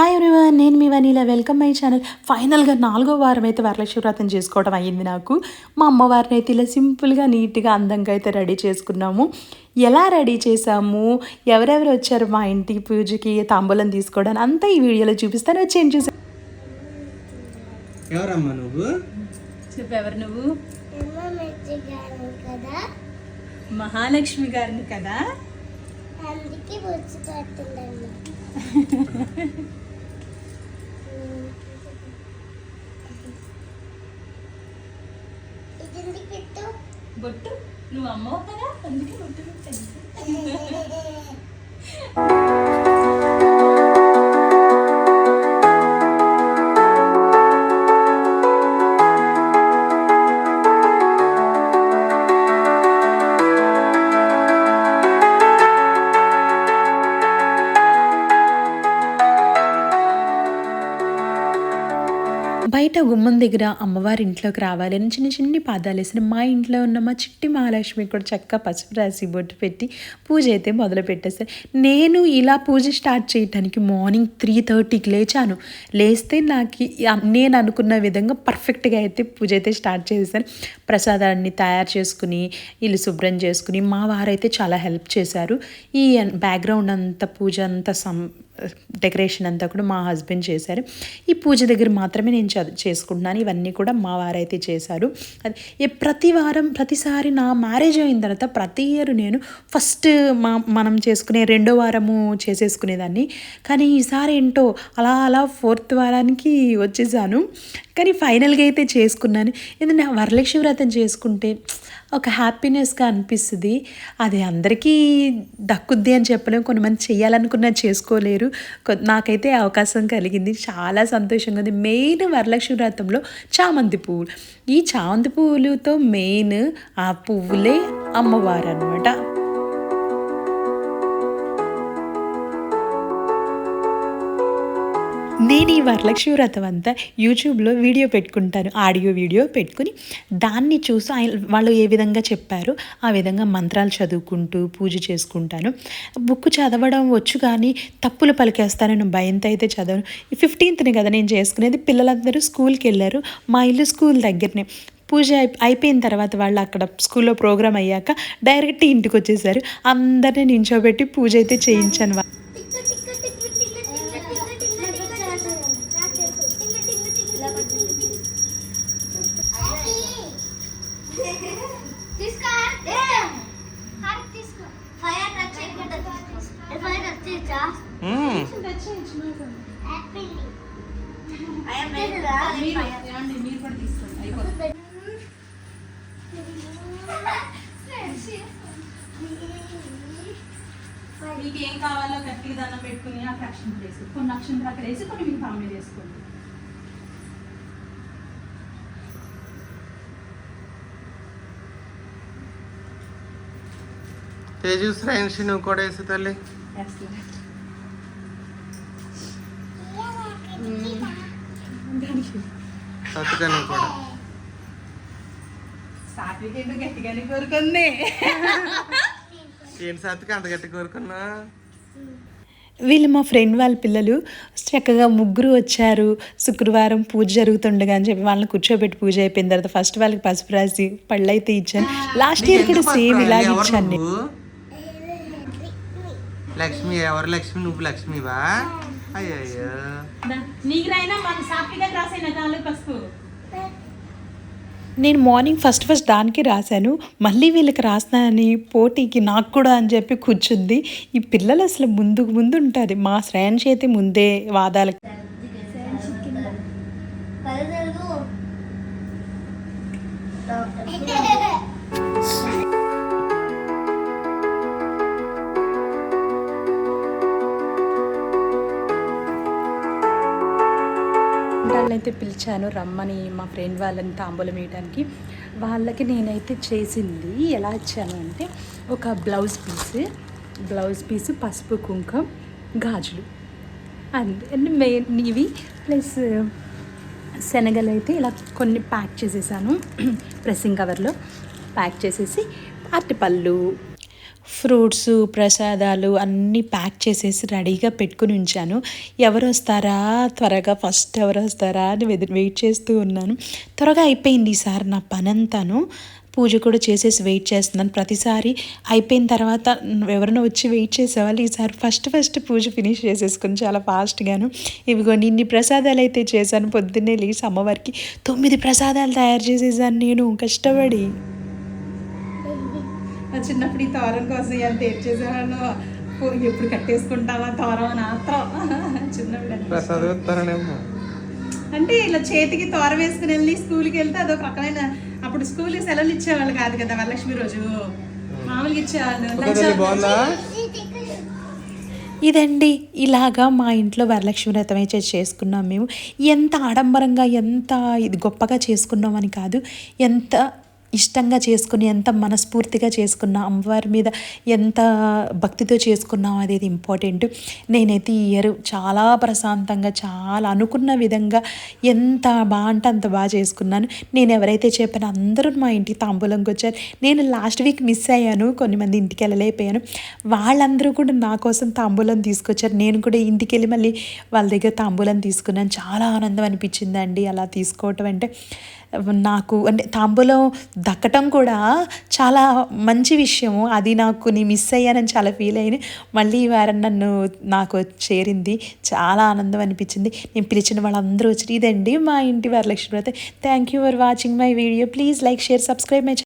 Hi everyone నేను మీ vanilla welcome my channel ఫైనల్గా నాలుగో వారం అయితే వరలక్ష్మి వ్రతం చేసుకోవడం అయ్యింది నాకు. మా అమ్మవారిని అయితే ఇలా సింపుల్గా నీట్గా అందంగా అయితే రెడీ చేసుకున్నాము. ఎలా రెడీ చేసాము ఎవరెవరు వచ్చారు మా ఇంటి పూజకి తాంబూలం తీసుకోవడానికి అంతా ఈ వీడియోలో చూపిస్తాను. వచ్చేయండి చూసి ఎవరమ్మా నువ్వు? చెప్పు ఎవరు నువ్వు? అమ్మ మెచ్చగాను కదా. మహాలక్ష్మి గారిని కదా? అందుకే బొట్టు. నువ్వు అమ్మవు కదా అందుకే బొట్టు పెట్టాను. బయట గుమ్మం దగ్గర అమ్మవారి ఇంట్లోకి రావాలని అని చిన్న చిన్ని పాదాలు వేసిన మా ఇంట్లో ఉన్న మా చిట్టి మహాలక్ష్మి కూడా చక్కగా పసుపు రాసి బొట్టు పెట్టి పూజ అయితే మొదలు పెట్టేస్తారు నేను ఇలా పూజ స్టార్ట్ చేయటానికి మార్నింగ్ త్రీ థర్టీకి లేచాను. లేస్తే నాకు నేను అనుకున్న విధంగా పర్ఫెక్ట్గా అయితే పూజ అయితే స్టార్ట్ చేసేసాను ప్రసాదాన్ని తయారు చేసుకుని ఇల్లు శుభ్రం చేసుకుని మా వారైతే చాలా హెల్ప్ చేశారు. ఈ బ్యాక్గ్రౌండ్ అంతా పూజ అంతా సం డెకరేషన్ అంతా కూడా మా హస్బెండ్ చేశారు. ఈ పూజ దగ్గర మాత్రమే నేను చేసుకుంటున్నాను. ఇవన్నీ కూడా మా వారైతే చేశారు. అది ప్రతి వారం ప్రతిసారి నా మ్యారేజ్ అయిన తర్వాత ప్రతి ఇయర్ నేను ఫస్ట్ మా మనం చేసుకునే రెండో వారము చేసేసుకునేదాన్ని. కానీ ఈసారి ఏంటో అలా అలా ఫోర్త్ వారానికి వచ్చేసాను. కానీ ఫైనల్గా అయితే చేసుకున్నాను. ఎందుకంటే వరలక్ష్మి వ్రతం చేసుకుంటే ఒక హ్యాపీనెస్గా అనిపిస్తుంది. అది అందరికీ దక్కుద్ది అని చెప్పలేము కొంతమంది చేయాలనుకున్న చేసుకోలేరు. నాకైతే అవకాశం కలిగింది. చాలా సంతోషంగా ఉంది. మెయిన్ వరలక్ష్మి వ్రతంలో చామంతి పువ్వులు. ఈ చామంతి పువ్వులతో మెయిన్ ఆ పువ్వులే అమ్మవారు అనమాట నేను ఈ వరలక్ష్మి వ్రతం అంతా యూట్యూబ్లో వీడియో పెట్టుకుంటాను ఆడియో వీడియో పెట్టుకుని దాన్ని చూసి ఆయన వాళ్ళు ఏ విధంగా చెప్పారో ఆ విధంగా మంత్రాలు చదువుకుంటూ పూజ చేసుకుంటాను. బుక్ చదవడం వచ్చు కానీ తప్పులు పలికేస్తానని భయంతో అయితే చదవను. ఈ ఫిఫ్టీన్త్ని కదా నేను చేసుకునేది. పిల్లలందరూ స్కూల్కి వెళ్ళారు. మా ఇల్లు స్కూల్ దగ్గరనే. పూజ అయి అయిపోయిన తర్వాత వాళ్ళు అక్కడ స్కూల్లో ప్రోగ్రామ్ అయ్యాక డైరెక్ట్ ఇంటికి వచ్చేసారు. అందరినీ నించోబెట్టి పూజ అయితే చేయించాను. మీకు ఏం కావాలో గట్టిగా దాన్ని పెట్టుకుని అక్కడ అక్షంతలు వేసి కొన్ని అక్షంతలు అక్కడ వేసి కొన్ని మీకు ఫ్యామిలీ చేసుకోండి తేజు ఫ్రెండ్స్ నువ్వు కూడా వేసి తల్లి. కూడా. ఏంటి అంత గట్టి కోరుకున్నా? వీళ్ళు మా ఫ్రెండ్ వాళ్ళ పిల్లలు చక్కగా ముగ్గురు వచ్చారు. శుక్రవారం పూజ జరుగుతుండగా అని చెప్పి వాళ్ళని కూర్చోబెట్టి పూజ అయిపోయిన తర్వాత ఫస్ట్ వాళ్ళకి పసుపు రాసి పళ్ళు అయితే ఇచ్చాను. లాస్ట్ ఇయర్ కూడా సేమ్ ఇలాగ ఎవరు ఇచ్చాను లక్ష్మి ఎవరు లక్ష్మి? నువ్వు లక్ష్మివా? అయ్యయ్యో. నీకు రాసైన పసుపు. నేను మార్నింగ్ ఫస్ట్ ఫస్ట్ దానికి రాశాను మళ్ళీ వీళ్ళకి రాస్తానని పోటీకి నాకు కూడా అని చెప్పి కూర్చుంది. ఈ పిల్లలు అసలు ముందుకు ముందు ఉంటుంది మా శ్రేయాన్ చేతి ముందే వాదాలకి నేనైతే పిలిచాను రమ్మని మా ఫ్రెండ్ వాళ్ళని తాంబూలం వేయడానికి వాళ్ళకి నేనైతే చేసింది ఎలా ఇచ్చాను అంటే ఒక బ్లౌజ్ పీస్ బ్లౌజ్ పీస్ పసుపు కుంకుమ గాజులు. అండ్ మెయిన్ ఇవి ప్లస్ శనగలు అయితే ఇలా కొన్ని ప్యాక్ చేసేసాను ప్రెస్సింగ్ కవర్లో ప్యాక్ చేసేసి అరటిపళ్ళు ఫ్రూట్స్ ప్రసాదాలు అన్నీ ప్యాక్ చేసేసి రెడీగా పెట్టుకుని ఉంచాను. ఎవరు వస్తారా? త్వరగా ఫస్ట్ ఎవరు వస్తారా అని వెయిట్ చేస్తూ ఉన్నాను. త్వరగా అయిపోయింది ఈసారి నా పని అంతాను పూజ కూడా చేసేసి వెయిట్ చేస్తున్నాను. ప్రతిసారి అయిపోయిన తర్వాత ఎవరైనా వచ్చి వెయిట్ చేసేవాళ్ళు ఈసారి ఫస్ట్ ఫస్ట్ పూజ ఫినిష్ చేసేసుకుని చాలా ఫాస్ట్గాను. ఇవిగోండి ఇన్ని ప్రసాదాలు అయితే చేశాను. పొద్దున్నే లేచి అమ్మవారికి తొమ్మిది ప్రసాదాలు తయారు చేసేసాను నేను. కష్టపడి. చిన్నప్పుడు ఈ తోరం కోసం ఎంత చేసేవాళ్ళు ఎప్పుడు కట్టేసుకుంటావా తోరం అని ఆత్రం. చిన్నప్పుడు అంటే ఇలా చేతికి తోర వేసుకుని వెళ్ళి స్కూల్కి వెళ్తే అదొక రకమైన అప్పుడు స్కూల్ సెలవులు ఇచ్చేవాళ్ళు కాదు కదా వరలక్ష్మి రోజు. మామూలుగా ఇచ్చేవాళ్ళు. ఇదండి ఇలాగా మా ఇంట్లో వరలక్ష్మి వ్రతం అయితే చేసుకున్నాం మేము. ఎంత ఆడంబరంగా ఎంత ఇది గొప్పగా చేసుకున్నాం అని కాదు ఎంత ఇష్టంగా చేసుకుని ఎంత మనస్ఫూర్తిగా చేసుకున్నా అమ్మవారి మీద ఎంత భక్తితో చేసుకున్నాం అనేది ఇంపార్టెంట్. నేనైతే ఈ ఇయర్ చాలా ప్రశాంతంగా చాలా అనుకున్న విధంగా ఎంత బాగా అంటే అంత బాగా చేసుకున్నాను. నేను ఎవరైతే చెప్పానో అందరూ మా ఇంటికి తాంబూలంకి వచ్చారు. నేను లాస్ట్ వీక్ మిస్ అయ్యాను కొన్ని మంది ఇంటికి వెళ్ళలేకపోయాను. వాళ్ళందరూ కూడా నా కోసం తాంబూలం తీసుకొచ్చారు. నేను కూడా ఇంటికి వెళ్ళి మళ్ళీ వాళ్ళ దగ్గర తాంబూలం తీసుకున్నాను. చాలా ఆనందం అనిపించిందండి అలా తీసుకోవటం అంటే. నాకు అంటే తాంబూలం దక్కటం కూడా చాలా మంచి విషయము. అది నాకు నేను మిస్ అయ్యానని చాలా ఫీల్ అయ్యాను మళ్ళీ ఈ వారం నన్ను నాకు చేరింది. చాలా ఆనందం అనిపించింది. నేను పిలిచిన వాళ్ళందరూ వచ్చి ఇదండి మా ఇంటి Varalakshmi Vratam. Thank you for watching my video please like share subscribe my